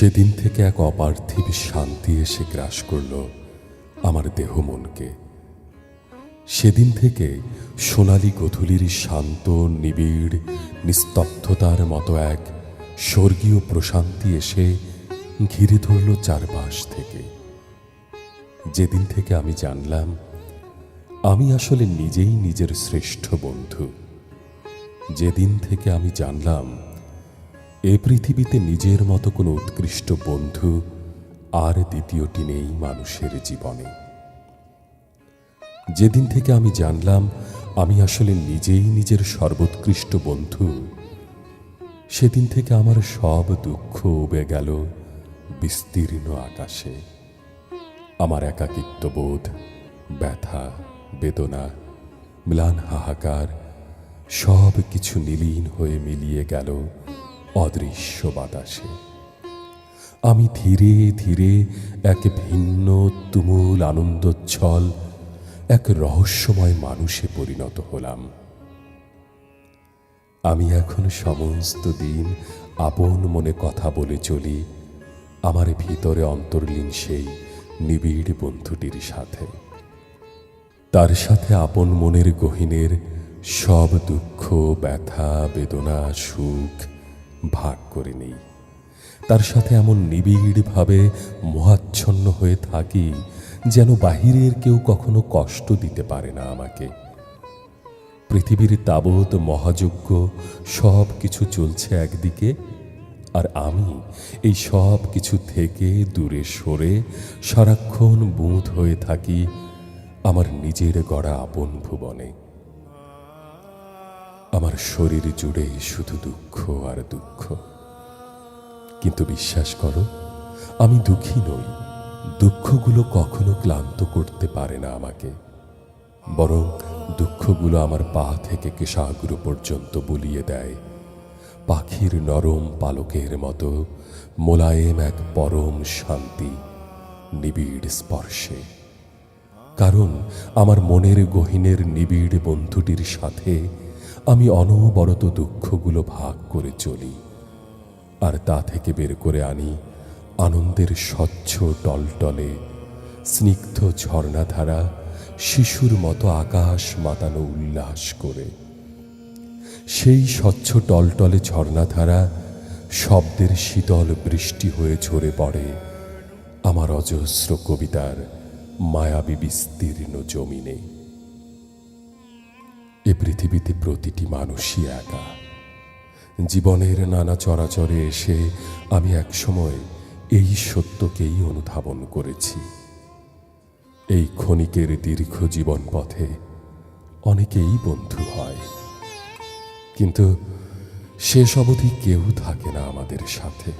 সেদিন থেকে এক অপার্থিব শান্তি এসে গ্রাস করল আমার দেহ মনকে। সেদিন থেকে সোনালি গধূলির শান্ত, নিবিড়, নিস্তব্ধতার মতো এক স্বর্গীয় প্রশান্তি এসে ঘিরে ধরল চারপাশ থেকে। যেদিন থেকে আমি জানলাম, আমি আসলে নিজেই নিজের শ্রেষ্ঠ বন্ধু। যেদিন থেকে আমি জানলাম এ পৃথিবীতে নিজের মতো কোনো উৎকৃষ্ট বন্ধু আর দ্বিতীয়টি নেই মানুষের জীবনে। যেদিন থেকে আমি জানলাম আমি আসলে নিজেই নিজের সর্বোৎকৃষ্ট বন্ধু, সেদিন থেকে আমার সব দুঃখ উবে গেল বিস্তীর্ণ আকাশে। আমার একাকিত্ববোধ ব্যথা, বেদনা, ম্লান হাহাকার সব কিছু নীলীন হয়ে মিলিয়ে গেল অদৃশ্য বাতাসে। আমি ধীরে ধীরে এক ভিন্ন তুমুল আনন্দোচ্ছল, এক রহস্যময় মানুষে পরিণত হলাম। আমি এখন সমস্ত দিন আপন মনে কথা বলে চলি, আমার ভিতরে অন্তর্লীন সেই নিবিড় বন্ধুটির সাথে। তার সাথে আপন মনের গহীনের সব দুঃখ, ব্যথা, বেদনা, সুখ ভাগ করে নেই। তার সাথে এমন নিবিড়ভাবে মোহাচ্ছন্ন হয়ে থাকি যেন বাহিরের কেউ কখনো কষ্ট দিতে পারে না আমাকে। পৃথিবীর তাবৎ মহাযজ্ঞ, সব কিছু চলছে একদিকে, আর আমি এই সব কিছু থেকে দূরে সরে সারাক্ষণ বুঁদ হয়ে থাকি আমার নিজের গড়া আপন ভুবনে। আমার শরীর জুড়ে শুধু দুঃখ আর দুঃখ। কিন্তু বিশ্বাস করো, আমি দুঃখী নই। দুঃখগুলো কখনো ক্লান্ত করতে পারে না আমাকে। বরং দুঃখগুলো আমার পা থেকে কেশাগ্র পর্যন্ত বুলিয়ে দেয়। পাখির নরম পালকের মতো মোলায়েম এক পরম শান্তি, নিবিড় স্পর্শে। কারণ আমার মনের গহীনের নিবিড় বন্ধুটির সাথে আমি অনবরত দুঃখগুলো ভাগ করে চলি, আর তা থেকে বের করে আনি আনন্দের স্বচ্ছ টলটলে, স্নিগ্ধ ঝর্ণাধারা, শিশুর মতো আকাশ মাতানো উল্লাস করে। সেই স্বচ্ছ টলটলে ঝর্ণাধারা, শব্দের শীতল বৃষ্টি হয়ে ঝরে পড়ে আমার অজস্র কবিতার মায়াবী বিস্তীর্ণ জমিনে। এ পৃথিবীতে প্রতিটি মানুষই একা। জীবনের নানা চরাচরে এসে আমি একসময় এই সত্যকেই অনুধাবন করেছি। এই ক্ষণিকের দীর্ঘ জীবন পথে অনেকেই বন্ধু হয়। কিন্তু শেষ অবধি কেউ থাকে না আমাদের সাথে।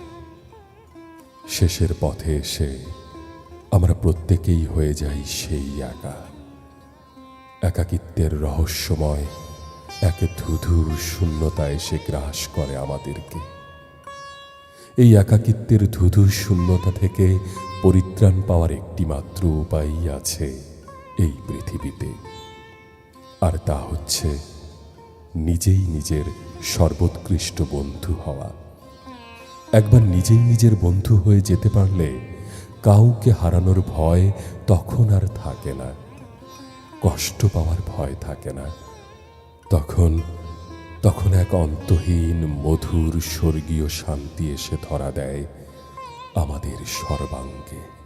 শেষের পথে এসে আমরা প্রত্যেকেই হয়ে যাই সেই একা। একাকিত্বের রহস্যময় এক ধুধু শূন্যতা এসে গ্রাস করে আমাদেরকে। এই একাকিত্বের ধুধু শূন্যতা থেকে পরিত্রাণ পাওয়ার একটি মাত্র উপায়ই আছে এই পৃথিবীতে। আর তা হচ্ছে নিজেই নিজের সর্বোৎকৃষ্ট বন্ধু হওয়া। একবার নিজেই নিজের বন্ধু হয়ে যেতে পারলে কাউকে হারানোর ভয় তখন আর থাকে না। কষ্ট পাওয়ার ভয় থাকে না। তখন তখন এক অন্তহীন, মধুর, স্বর্গীয় শান্তি এসে ধরা দেয় আমাদের সর্বাঙ্গে।